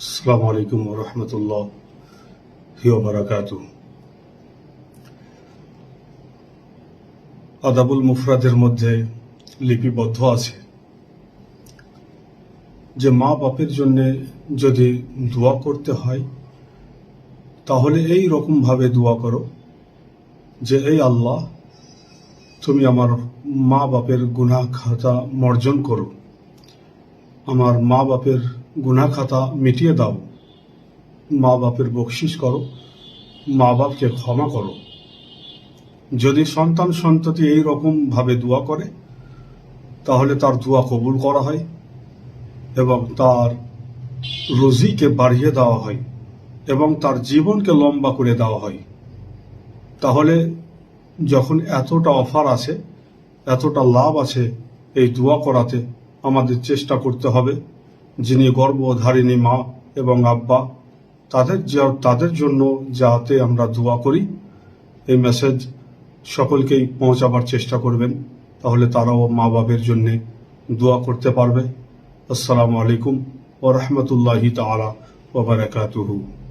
আসসালামু আলাইকুম রহমতুল্লাহ বারাকাত আদাবুল মুফরাদের মধ্যে লিপিবদ্ধ আছে যে মা বাপের জন্য যদি দোয়া করতে হয়, তাহলে এই রকম ভাবে দোয়া করো যে, এই আল্লাহ, তুমি আমার মা বাপের গুনাহ খাতা মর্জন করো। আমার মা বাপের গুনাহ খাতা মিটিয়ে দাও। মা বাপের বকশিস করো। মা বাপকে ক্ষমা করো। যদি সন্তান সন্ততি এই রকম ভাবে দোয়া করে, তাহলে তার দোয়া কবুল করা হয় এবং তার রুজিকে বাড়িয়ে দেওয়া হয় এবং তার জীবনকে লম্বা করে দেওয়া হয়। তাহলে যখন এতটা অফার আছে, এতটা লাভ আছে এই দোয়া করাতে আমাদের চেষ্টা করতে হবে। যিনি গর্ভধারিণী মা এবং আব্বা, তাদের তাদের জন্য যাতে আমরা দোয়া করি, এই মেসেজ সকলকেই পৌঁছাবার চেষ্টা করবেন। তাহলে তারাও মা বাবের জন্য দোয়া করতে পারবে। আসসালামু আলাইকুম ও রহমতুল্লাহি তালা ওবরাকাতুহু